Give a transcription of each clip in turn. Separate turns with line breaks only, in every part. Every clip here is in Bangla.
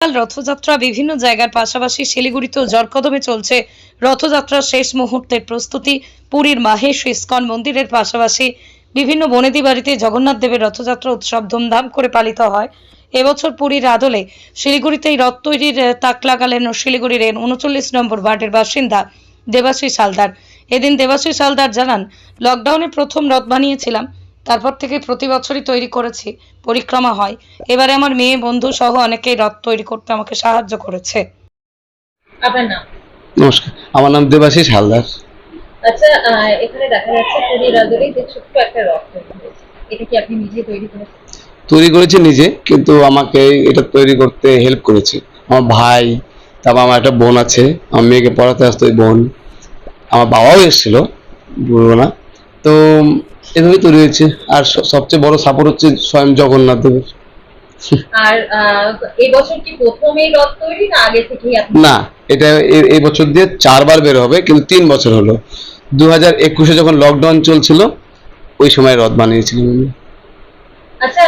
কাল রথযাত্রা বিভিন্ন জায়গার পাশাপাশি শিলিগুড়িতেও জরকদমে চলছে রথযাত্রার শেষ মুহূর্তের প্রস্তুতি। পুরীর মাহেশ ইস্কন মন্দিরের পাশাপাশি বিভিন্ন বনেদি বাড়িতে জগন্নাথ দেবের রথযাত্রা উৎসব ধুমধাম করে পালিত হয়। এবছর পুরীর আদলে শিলিগুড়িতেই রথ তৈরির তাক লাগালেন শিলিগুড়ির উনচল্লিশ নম্বর ওয়ার্ডের বাসিন্দা দেবাশ্রী সালদার এদিন দেবাশ্রী সালদার জানান লকডাউনে প্রথম রথ বানিয়েছিলাম। তারপর থেকে প্রতি বছরই তৈরি করেছি পরিক্রমা হয়। এবারে আমার মেয়ে বন্ধু সহ অনেকেই রথ তৈরি করতে আমাকে সাহায্য করেছে।
আপনার নাম?
নমস্কার আমার নাম দেবাশিস হালদার।
আচ্ছা এখানে দেখা যাচ্ছে পুরীর আদলে যে ছোট্ট একটা রথ তৈরি হয়েছে এটা কি আপনি নিজে তৈরি করেছেন?
তৈরি করেছি নিজে কিন্তু আমাকে এটা তৈরি করতে হেল্প করেছে। আমার ভাই তারপর আমার একটা বোন আছে আমার মেয়েকে পড়াতে আসতো ওই বোন। আমার বাবাও এসেছিল বলব না। তো এভাবেই তৈরি হয়েছে। আর সবচেয়ে বড় সাপোর্ট হচ্ছে স্বয়ং জগন্নাথ দেবের।
আর আহ, এই বছর কি প্রথমেই রথ তৈরি না আগে থেকেই
না এটা এই বছর দিয়ে চারবার বের হবে কিন্তু তিন বছর হলো। দু হাজার একুশে যখন লকডাউন চলছিল ওই সময় রথ বানিয়েছিলাম আমি।
আচ্ছা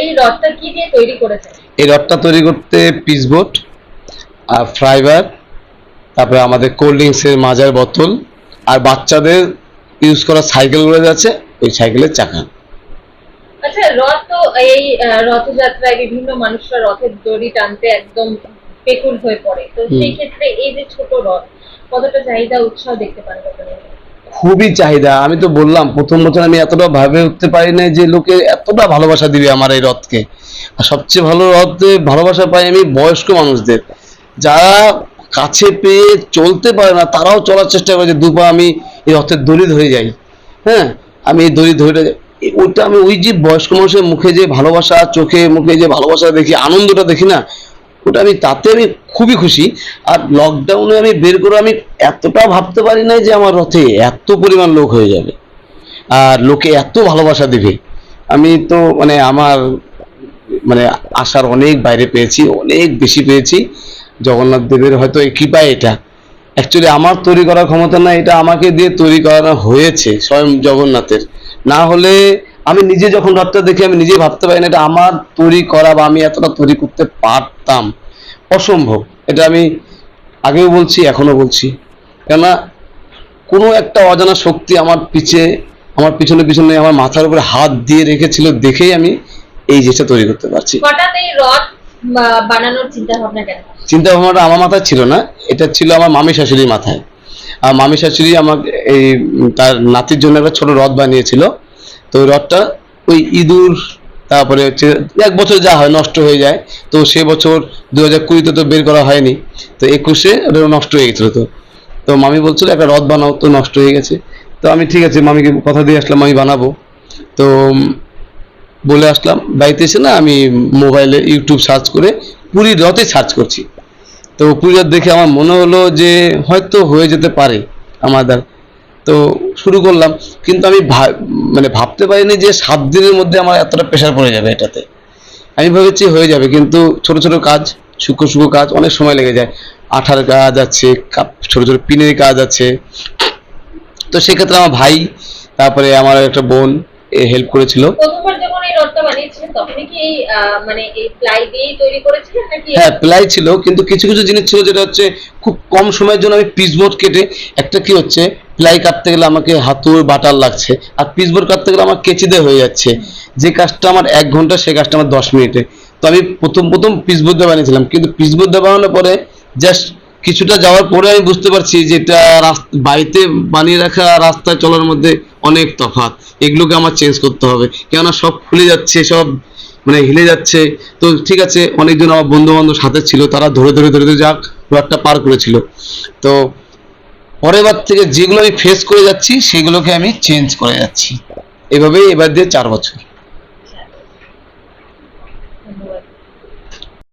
এই রথটা কি দিয়ে তৈরি করেছেন?
এই রথটা তৈরি করতে পিসবোট আর ফ্রাইবার তারপরে আমাদের কোল্ড ড্রিঙ্কসের মাজার বোতল আর বাচ্চাদের ইউজ করা সাইকেলগুলো আছে ওই সাইকেলের চাকা।
আচ্ছা রথ তো এই রথযাত্রায় বিভিন্ন মানুষরা রথের দড়ি টানতে একদম পেকুল হয়ে পড়ে। তো সেই ক্ষেত্রে এই যে ছোট রথ কতটা চাহিদা উৎসাহ দেখতে পান
খুবই চাহিদা। আমি তো বললাম প্রথম বছর আমি এতটা ভাবে উঠতে পারি না যে লোকে এতটা ভালোবাসা দিবে আমার এই রথকে। আর সবচেয়ে ভালো রথে ভালোবাসা পাই আমি বয়স্ক মানুষদের। যারা কাছে পেয়ে চলতে পারে না তারাও চলার চেষ্টা করে যে দুপা আমি এই রথের দড়ি ধরে যাই। হ্যাঁ? আমি এই দড়ি ধরে। ওইটা আমি ওই যে বয়স্ক মানুষের মুখে যে ভালোবাসা, চোখে মুখে যে ভালোবাসা দেখি, আনন্দটা দেখি না, ওটা আমি তাতে আমি খুবই খুশি। আর লকডাউনে আমি বের করে আমি এতটা ভাবতে পারি না যে আমার রথে এত পরিমাণ লোক হয়ে যাবে। আর লোকে এত ভালোবাসা দেবে। আমি তো মানে আমার মানে আশার অনেক বাইরে পেয়েছি, অনেক বেশি পেয়েছি। জগন্নাথ দেবের হয়তো এই কৃপায় এটা। অ্যাকচুয়ালি আমার তৈরি করার ক্ষমতা না এটা আমাকে দিয়ে তৈরি করানো হয়েছে স্বয়ং জগন্নাথের। না হলে আমি নিজে যখন রথটা দেখি, আমি নিজে ভাবতে পারি না এটা আমার তৈরি করা বা আমি এতটা তৈরি করতে পারতাম। অসম্ভব। এটা আমি আগেও বলছি এখনও বলছি। কেননা, কোনো একটা অজানা শক্তি আমার পিছে, আমার পিছনে পিছনে আমার মাথার উপরে হাত দিয়ে রেখেছিল দেখেই আমি এই জিনিসটা তৈরি করতে পারছি।
হঠাৎ এই রথ বানানোর চিন্তা ভাবনা কেন?
চিন্তা ভাবনাটা আমার মাথায় ছিল না। এটা ছিল আমার মামি শাশুড়ির মাথায়। আর মামি শাশুড়ি আমাকে এই তার নাতির জন্য একটা ছোট রথ বানিয়েছিল। তো ওই রথটা ওই ইঁদুর, তারপরে হচ্ছে এক বছর যা হয় নষ্ট হয়ে যায়। তো সে বছর দু হাজার কুড়িতে তো বের করা হয়নি। তো একুশে ওটা নষ্ট হয়ে গেছিল তো। তো মামি বলছিল, একটা রথ বানাও, তো নষ্ট হয়ে গেছে। তো আমি, ঠিক আছে, মামিকে কথা দিয়ে আসলাম, আমি বানাবো। তো বলে আসলাম, বাড়িতে এসে না আমি মোবাইলে ইউটিউব সার্চ করে পুরীর রথে সার্চ করছি। তো পুরীর রথ দেখে আমার মনে হলো যে হয়তো হয়ে যেতে পারে আমার দ্বারা। তো শুরু করলাম, কিন্তু আমি মানে ভাবতে পারিনি যে সাত দিনের মধ্যে আমার এতটা প্রেশার পড়ে যাবে এটাতে। আমি ভেবেছি হয়ে যাবে, কিন্তু ছোট ছোট কাজ, সূক্ষ্ম সূক্ষ্ম কাজ অনেক সময় লেগে যায়। আঠার কাজ আছে ছোট ছোট পিনের কাজ আছে। তো সেক্ষেত্রে আমার ভাই, তারপরে আমার একটা বোন হেল্প করেছিল।
মানে
হ্যাঁ প্লাই ছিল, কিন্তু কিছু কিছু জিনিস ছিল যেটা হচ্ছে খুব কম সময়ের জন্য আমি কেটে, একটা হচ্ছে, প্লাই কাটতে গেলে আমাকে বাটার লাগছে, আর কাটতে গেলে আমার হয়ে যাচ্ছে। যে কাজটা আমার এক ঘণ্টা সেই কাজটা আমার দশ মিনিটে। তো আমি প্রথম প্রথম পিসবোর্ড বানিয়েছিলাম, কিন্তু পিসবোর্ড বানানোর পরে জাস্ট কিছুটা যাওয়ার পরে আমি বুঝতে পারছি যে এটা বাড়িতে বানিয়ে রাখা রাস্তায় চলার মধ্যে অনেক তফাত এগুলোকে আমার চেঞ্জ করতে হবে। কেননা সব খুলে যাচ্ছে, সব মানে হিলে যাচ্ছে। তো ঠিক আছে, অনেকজন আমার বন্ধু বান্ধব সাথে ছিল, তারা ধরে ধরে ধরে ধরে যাক একটা পার করেছিল। তো পরের বার থেকে যেগুলো আমি ফেস করে যাচ্ছি, সেগুলোকে আমি চেঞ্জ করে যাচ্ছি। এভাবেই এবার দিয়ে চার বছর।